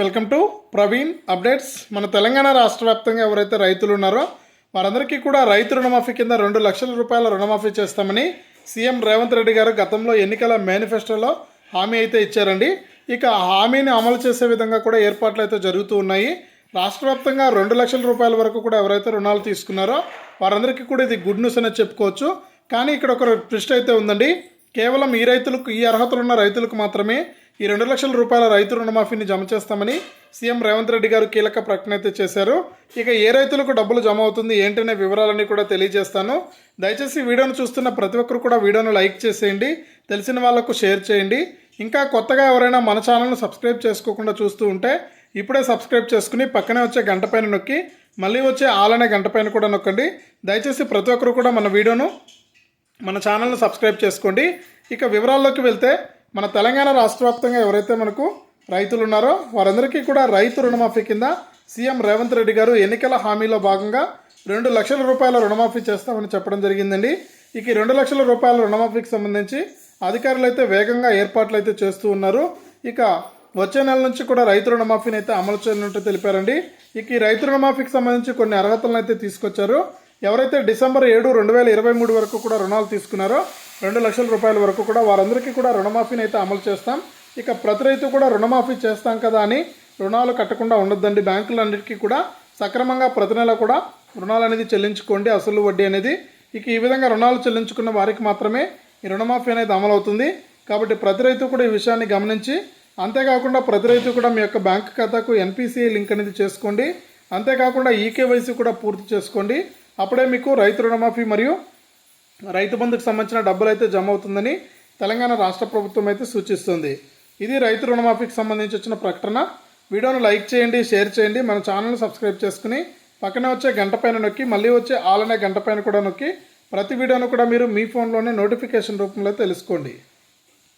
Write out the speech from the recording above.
Welcome to Praveen updates. మన తెలంగాణ రాష్ట్ర వ్యాప్తంగా ఎవరైతే రైతులు ఉన్నారో వారందరికీ కూడా రైతు రుణమాఫీ కింద రెండు లక్షల రూపాయల రుణమాఫీ చేస్తామని సీఎం రేవంత్ రెడ్డి గారు గతంలో ఎన్నికల మేనిఫెస్టోలో హామీ అయితే ఇచ్చారండి. ఇక ఆ హామీని అమలు చేసే విధంగా కూడా ఏర్పాట్లు అయితే జరుగుతూ ఉన్నాయి. రాష్ట్ర వ్యాప్తంగా రెండు లక్షల రూపాయల వరకు కూడా ఎవరైతే రుణాలు తీసుకున్నారో వారందరికీ కూడా ఇది గుడ్ న్యూస్ అనేది చెప్పుకోవచ్చు. కానీ ఇక్కడ ఒక ట్విస్ట్ అయితే ఉందండి. కేవలం ఈ రైతులకు ఈ అర్హతలు ఉన్న రైతులకు మాత్రమే ఈ రెండు లక్షల రూపాయల రైతు రుణమాఫీని జమ చేస్తామని సీఎం రేవంత్ రెడ్డి గారు కీలక ప్రకటన అయితే చేశారు. ఇక ఏ రైతులకు డబ్బులు జమ అవుతుంది ఏంటనే వివరాలన్నీ కూడా తెలియజేస్తాను. దయచేసి వీడియోను చూస్తున్న ప్రతి ఒక్కరు కూడా వీడియోను లైక్ చేసేయండి తెలిసిన వాళ్ళకు షేర్ చేయండి. ఇంకా కొత్తగా ఎవరైనా మన ఛానల్ను సబ్స్క్రైబ్ చేసుకోకుండా చూస్తూ ఉంటే ఇప్పుడే సబ్స్క్రైబ్ చేసుకుని పక్కనే వచ్చే గంట పైన నొక్కి మళ్ళీ వచ్చే ఆల్ అనే గంట పైన కూడా నొక్కండి. దయచేసి ప్రతి ఒక్కరు కూడా మన వీడియోను మన ఛానల్ను సబ్స్క్రైబ్ చేసుకోండి. ఇక వివరాల్లోకి వెళ్తే మన తెలంగాణ రాష్ట్ర వ్యాప్తంగా ఎవరైతే మనకు రైతులు ఉన్నారో వారందరికీ కూడా రైతు రుణమాఫీ కింద సీఎం రేవంత్ రెడ్డి గారు ఎన్నికల హామీలో భాగంగా రెండు లక్షల రూపాయల రుణమాఫీ చేస్తామని చెప్పడం జరిగిందండి. ఇక రెండు లక్షల రూపాయల రుణమాఫీకి సంబంధించి అధికారులు అయితే వేగంగా ఏర్పాట్లు అయితే చేస్తూ ఉన్నారు. ఇక వచ్చే నెల నుంచి కూడా రైతు రుణమాఫీని అయితే అమలు చేయనున్నట్టు తెలిపారండి. ఇక ఈ రైతు రుణమాఫీకి సంబంధించి కొన్ని అర్హతలను అయితే తీసుకొచ్చారు. ఎవరైతే డిసెంబర్ ఏడు రెండు వేల ఇరవై మూడు వరకు కూడా రుణాలు తీసుకున్నారో రెండు లక్షల రూపాయల వరకు కూడా వారందరికీ కూడా రుణమాఫీని అయితే అమలు చేస్తాం. ఇక ప్రతి రైతు కూడా రుణమాఫీ చేస్తాం కదా అని రుణాలు కట్టకుండా ఉండొద్దండి. బ్యాంకులన్నిటికీ కూడా సక్రమంగా ప్రతి నెల కూడా రుణాలు అనేది చెల్లించుకోండి. అసలు వడ్డీ అనేది ఇక ఈ విధంగా రుణాలు చెల్లించుకున్న వారికి మాత్రమే ఈ రుణమాఫీ అనేది అమలవుతుంది. కాబట్టి ప్రతి రైతు కూడా ఈ విషయాన్ని గమనించి అంతేకాకుండా ప్రతి రైతు కూడా మీ యొక్క బ్యాంక్ ఖాతాకు ఎన్పిసిఐ లింక్ అనేది చేసుకోండి. అంతేకాకుండా ఈకేవైసీ కూడా పూర్తి చేసుకోండి. అప్పుడే మీకు రైతు రుణమాఫీ మరియు రైతు బంధుకు సంబంధించిన డబ్బులు అయితే జమ అవుతుందని తెలంగాణ రాష్ట్ర ప్రభుత్వం అయితే సూచిస్తుంది. ఇది రైతు రుణమాఫీకి సంబంధించి వచ్చిన ప్రకటన. వీడియోను లైక్ చేయండి షేర్ చేయండి. మన ఛానల్ని సబ్స్క్రైబ్ చేసుకుని పక్కనే వచ్చే గంట పైన నొక్కి మళ్ళీ వచ్చే ఆల్ అనే గంట పైన కూడా నొక్కి ప్రతి వీడియోను కూడా మీరు మీ ఫోన్లోనే నోటిఫికేషన్ రూపంలో తెలుసుకోండి.